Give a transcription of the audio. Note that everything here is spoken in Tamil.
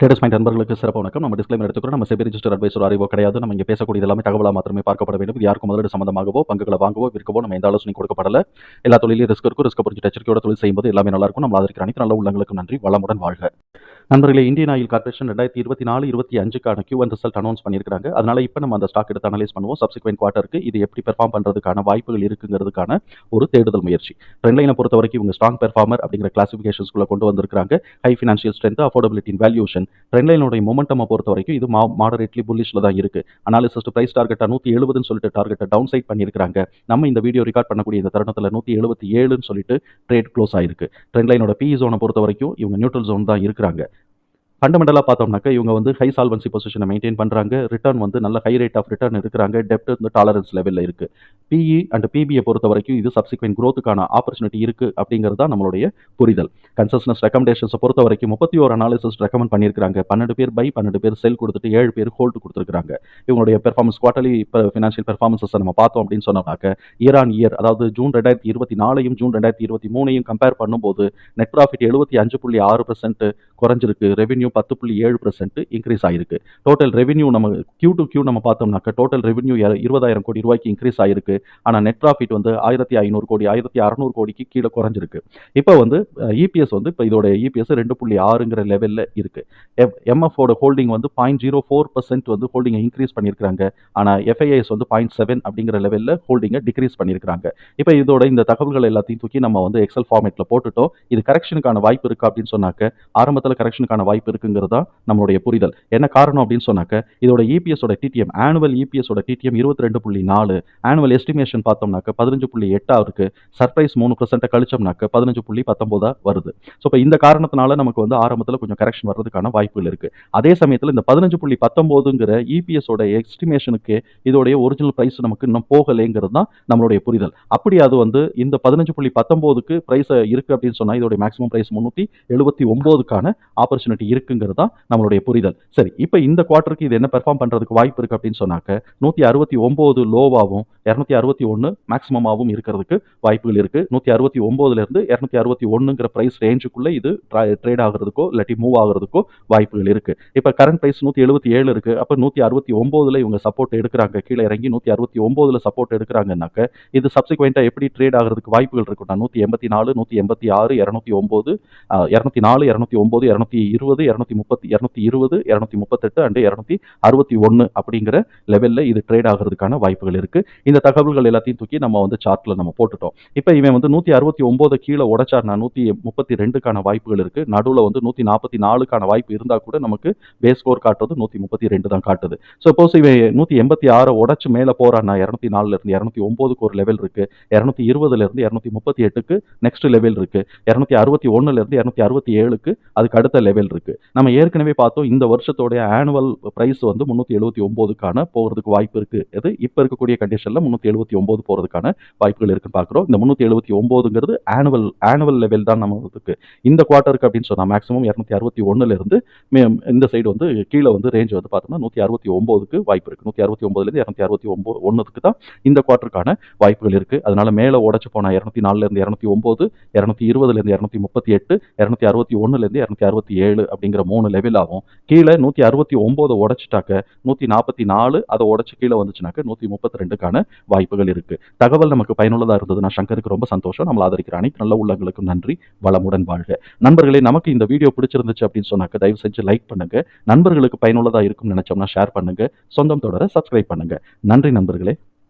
ட்ரேடர்ஸ் பாயிண்ட் நண்பர்களுக்கு சிறப்பு வணக்கம். நம்ம டிஸ்க்ளைமர் எடுத்துக்கிறோம். நம்ம செபி ரிஜிஸ்டர் அட்வைசர் அறிவோ கிடையாது. நம்ம இங்கே பேசக்கூடிய எல்லாமே தகவலாக மாத்திரமே பார்க்கப்பட வேண்டும். இது யாருக்கும் முதலீடு சம்பந்தமாகவோ பங்குகளை வாங்கவோ விற்கவோ நம்ம எந்த ஆலோசனை கொடுக்கப்படல. எல்லா தொழிலையும் ரிஸ்க் இருக்கும் ரிஸ்க் புரிஞ்சு எச்சரிக்கையோட தொழில் செய்யும்போது எல்லாமே நல்லா இருக்கும். நம்ம அதற்கு அனைத்து நல்ல உள்ளங்களுக்கு நன்றி. வளமுடன் வாழ்க. நண்பர்களே இந்தியன் ஆயில் கார்பரேஷன் ரெண்டாயிரத்தி இருபத்தி நாலு இருபத்தி அஞ்சுக்கான கியூ அண்ட் ரிசல்ட் அனௌன்ஸ் பண்ணியிருக்காங்க அதனால இப்போ நம்ம அந்த ஸ்டாக் எடுத்து அனலைஸ் பண்ணுவோம். சப்சிக்வெண்ட் குவார்ட்டருக்கு இது எப்படி பெர்ஃபார்ம் பண்ணுறதுக்கான வாய்ப்புகள் இருக்குங்கிறதுக்கான ஒரு தேடுதல் முயற்சி. ட்ரெண்ட் லைனை பொறுத்த வரைக்கும் இவங்க ஸ்ட்ராங் பெர்ஃபார்மர் அப்படிங்கிற கிளாசிஃபிகேஷன்ஸ்குள்ளே கொண்டு வந்திருக்காங்க high financial strength affordability in valuation trend லைனோட மொமெண்டமை பொறுத்த வரைக்கும் இது மாடரேட்லி புல்லிஷில் தான் இருக்கு. அனாலிசிஸ்ட் ப்ரைஸ் டார்கெட்டை நூற்றி எழுபதுன்னு சொல்லிட்டு டார்கெட்டை டவுன் சைட் பண்ணியிருக்காங்க நம்ம இந்த வீடியோ ரெக்கார்ட் பண்ணக்கூடிய இந்த தருணத்தில் நூற்றி எழுபத்தி ஏழுன்னு சொல்லிட்டு ட்ரேட் க்ளோஸ் ஆயிருக்கு. ட்ரெண்ட் லைனோட பி ஜோனை பொறுத்த வரைக்கும் இவங்க நியூட்ரல் ஜோன் தான் இருக்கிறாங்க. ஃபண்டமெண்டலாக பார்த்தோம்னாக்க இவங்க வந்து ஹை சால்வன்சி பொசிஷனை மெயின்டைன் பண்ணுறாங்க ரிட்டர்ன் வந்து நல்ல ஹை ரேட் ஆஃப் ரிட்டர்ன் இருக்கிறாங்க டெப்ட் வந்து டாலரன்ஸ் லெவலில் இருக்குது பிஇ அண்ட் பிபியை பொறுத்த வரைக்கும் இது சப்சிக்வெண்ட் க்ரோத்துக்கான ஆப்பர்ச்சுனிட்டி இருக்குது அப்படிங்கிறது தான் நம்மளுடைய புரிதல். கன்சஸ்னஸ் ரெக்கமெண்டேஷன்ஸை பொறுத்த வரைக்கும் முப்பத்தி ஒரு அனாலிசிஸ் ரெக்கமெண்ட் பண்ணியிருக்காங்க பன்னெண்டு பேர் பை பன்னெண்டு பேர் செல் கொடுத்துட்டு ஏழு பேர் ஹோல்டு கொடுத்துருக்காங்க இவங்களுடைய பெர்ஃபார்மன்ஸ் குவார்டர்லி ஃபினான்ஷியல் பெர்ஃபார்மன்ஸை நம்ம பார்த்தோம் அப்படின்னு சொன்னோம்னாக்க இயர் ஆன் இயர் அதாவது ஜூன் ரெண்டாயிரத்தி இருபத்தி நாலையும் ஜூன் ரெண்டாயிரத்தி இருபத்தி மூணையும் கம்பேர் பண்ணும்போது நெட் ப்ராஃபிட் எழுபத்தி அஞ்சு புள்ளி ஆறு பர்சன்ட் குறைஞ்சிருக்கு. ரெவென்யூ பத்து புள்ளி ஏழு பர்சன்ட் இன்க்ரீஸ் ஆயிருக்கு. டோட்டல் ரெவன்யூ நம்ம கியூ டு கியூ நம்ம பார்த்தோம்னாக்க டோட்டல் ரெவன்யூ இருபதாயிரம் கோடி ரூபாய்க்கு இன்க்ரீஸ் ஆயிருக்கு. ஆனால் நெட் ப்ராஃபிட் வந்து ஆயிரத்தி ஐநூறு கோடி ஆயிரத்தி அறநூறு கோடிக்கு கீழே குறைஞ்சிருக்கு. இப்போ வந்து இபிஎஸ் வந்து இப்போ இதோட இபிஎஸ் ரெண்டு புள்ளி ஆறுங்கிற லெவலில் இருக்கு. எம்எஃபோட ஹோல்டிங் வந்து பாயிண்ட் ஜீரோ ஃபோர் பர்சன்ட் வந்து ஹோல்டிங்கை இன்க்ரீஸ் பண்ணியிருக்காங்க ஆனால் எஃப்ஐஎஸ் வந்து பாயிண்ட் செவன் அப்படிங்கிற லெவலில் ஹோல்டிங்கை டிக்ரீஸ் பண்ணியிருக்காங்க இப்போ இதோட இந்த தகவல்கள் எல்லாத்தையும் தூக்கி நம்ம வந்து எக்ஸல் ஃபார்மேட்டில் போட்டுட்டோம். இது கரெக்ஷனுக்கான வாய்ப்பு இருக்கா அப்படின்னு சொன்னாக்க ஆரம்பத்தில் கரெக்ஷனுக்கான வாய்ப்பு இருக்குங்கிறதா நம்மளுடைய புரிதல். என்ன காரணம் அப்படின்னு சொன்னாக்க இதோட இபிஎஸோட டிடிஎம் ஆனுவல் இபிஎஸோட டிடிஎம் இருபத்தி ரெண்டு புள்ளி நாலு ஆனுவல் எஸ்டிமேஷன் பார்த்தோம்னாக்க பதினஞ்சு புள்ளி எட்டா இருக்கு சர்ப்ரைஸ் மூணு பர்சன்ட்டை கழிச்சோம்னாக்க பதினஞ்சு புள்ளி பத்தொம்போதா வருது. ஸோ இப்போ இந்த காரணத்தினால நமக்கு வந்து ஆரம்பத்தில் கொஞ்சம் கரெக்ஷன் வர்றதுக்கான வாய்ப்புகள் இருக்கு. அதே சமயத்தில் இந்த பதினஞ்சு புள்ளி பத்தொம்போதுங்கிற இபிஎஸோட எஸ்டிமேஷனுக்கு இதோடைய ஒரிஜினல் ப்ரைஸ் நமக்கு இன்னும் போகலைங்கிறது தான் நம்மளுடைய புரிதல். அப்படி அது வந்து இந்த பதினஞ்சு புள்ளி பத்தொம்போதுக்கு ப்ரைஸ் இருக்கு அப்படின்னு சொன்னால் இதோடைய மேக்ஸிமம் ப்ரைஸ் முந்நூற்றி எழுபத்தி ஒம்போதுக்கான ஆப்பர்ச்சுனிட்டி இருக்கு. இருக்குங்கிறது தான் நம்மளுடைய புரிதல். சரி இப்போ இந்த குவார்ட்டருக்கு இது என்ன பெர்ஃபார்ம் பண்ணுறதுக்கு வாய்ப்பு இருக்குது அப்படின்னு சொன்னாக்க நூற்றி அறுபத்தி ஒம்பது லோவாகவும் இரநூத்தி அறுபத்தி ஒன்று மேக்ஸிமமாகவும் இருக்கிறதுக்கு வாய்ப்புகள் இருக்குது நூற்றி அறுபத்தி ஒம்போதுலேருந்து இரநூத்தி அறுபத்தி ஒன்றுங்கிற ப்ரைஸ் ரேஞ்சுக்குள்ளே இது ட்ரேட் ஆகிறதுக்கோ இல்லாட்டி மூவ் ஆகிறதுக்கோ வாய்ப்புகள் இருக்குது இப்போ கரண்ட் ப்ரைஸ் நூற்றி எழுபத்தி ஏழு இருக்குது அப்போ நூற்றி அறுபத்தி ஒம்போதில் இவங்க சப்போர்ட் எடுக்கிறாங்க. கீழே இறங்கி நூற்றி அறுபத்தி ஒம்போதில் சப்போர்ட் எடுக்கிறாங்கன்னாக்க இது சப்சிக்வெண்ட்டாக எப்படி ட்ரேட் ஆகிறதுக்கு வாய்ப்புகள் இருக்கும்னா நூற்றி எண்பத்தி நாலு நூற்றி எண்பத்தி ஆறு இரநூத்தி ஒம்பது இரநூத்தி நாலு இரநூத்தி ஒம்பது இரநூத்தி இருபது இரநூத்தி முப்பத்தி இரநூத்தி இருபது இரநூத்தி முப்பத்தெட்டு அண்டு இரநூத்தி அறுபத்தி ஒன்று அப்படிங்கிற லெவலில் இது ட்ரேட் ஆகிறதுக்கான வாய்ப்புகள் இருக்குது இந்த தகவல்கள் எல்லாத்தையும் தூக்கி நம்ம வந்து சார்ட்டில் நம்ம போட்டுட்டோம். இப்போ இவன் வந்து நூற்றி அறுபத்தி ஒம்போது கீழே உடைச்சார்னா நூற்றி முப்பத்தி ரெண்டுக்கான வாய்ப்புகள் இருக்குது நடுவில் வந்து நூற்றி நாற்பத்தி நாலுக்கான வாய்ப்பு இருந்தால் கூட நமக்கு பேஸ் ஸ்கோர் காட்டுறது நூற்றி முப்பத்தி ரெண்டு தான் காட்டுது. சப்போஸ் இவன் நூற்றி எண்பத்தி ஆறை உடச்சு மேலே போகிறான்னா இரநூத்தி நாலுலேருந்து இரநூத்தி ஒம்போதுக்கு ஒரு லெவல் இருக்குது இரநூத்தி இருபதுலேருந்து இரநூத்தி முப்பத்தி எட்டுக்கு நெக்ஸ்ட் லெவல் இருக்குது இரநூத்தி அறுபத்தி ஒன்றுலேருந்து இரநூத்தி அறுபத்தி ஏழுக்கு அதுக்கு அடுத்த லெவல் இருக்குது நம்ம ஏற்கனவே பார்த்தோம் இந்த வருஷத்தோடைய ஆனுவல் ப்ரைஸ் வந்து முந்நூற்றி எழுபத்தி ஒம்போதுக்கான போகிறதுக்கு வாய்ப்பு இருக்குது இது இப்போ இருக்கக்கூடிய கண்டிஷனில் முந்நூற்றி எழுபத்தி ஒம்பது போகிறதுக்கான வாய்ப்புகள் இருக்குன்னு பார்க்குறோம். இந்த முந்நூற்றி எழுபத்தி ஒம்போதுங்கிறது ஆனுவல் ஆனுவல் லெவல் தான் நம்ம இதுக்கு இந்த குவார்ட்டருக்கு அப்படின்னு சொன்னால் மேக்ஸிமம் இரநூத்தி அறுபத்தி ஒன்றுலேருந்து இந்த சைடு வந்து கீழே வந்து ரேஞ்ச் வந்து பார்த்தோம்னா நூற்றி அறுபத்தி ஒம்போதுக்கு வாய்ப்பு இருக்குது நூற்றி அறுபத்தி ஒம்போதுலேருந்து இரநூத்தி அறுபத்தி ஒம்போ ஒன்றுக்கு தான் இந்த குவார்ட்டருக்கான வாய்ப்புகள் இருக்குது அதனால மேலே உடச்சு போனால் இரநூத்தி நாலுலேருந்து இரநூத்தி ஒம்பது இரநூத்தி இருபதுலேருந்து இரநூத்தி முப்பத்தி எட்டு இரநூத்தி அறுபத்தி ஒன்றுலேருந்து இரநூத்தி அறுபத்தி ஏழு அப்படிங்கிற மூணு லெவல் ஆகும். கீழே நூற்றி அறுபத்தி ஒம்போதை உடச்சிட்டாக்க நூற்றி நாற்பத்தி நாலு அதை உடச்சி கீழே வந்துச்சுனாக்க நூற்றி முப்பத்தி ரெண்டுக்கான வாய்ப்புகள் இருக்குது தகவல் நமக்கு பயனுள்ளதாக இருந்தது நான் சங்கருக்கு ரொம்ப சந்தோஷம். நம்மள ஆதரிக்கிற அனைத்து நல்ல உள்ளங்களுக்கும் நன்றி. வளமுடன் வாழ்க. நண்பர்களே நமக்கு இந்த வீடியோ பிடிச்சிருந்துச்சு அப்படின்னு சொன்னாக்க தயவு செஞ்சு லைக் பண்ணுங்க. நண்பர்களுக்கு பயனுள்ளதாக இருக்கும்னு நினைச்சோம்னா ஷேர் பண்ணுங்க. சொந்தம் தொடர சப்ஸ்கிரைப் பண்ணுங்க. நன்றி நண்பர்களே.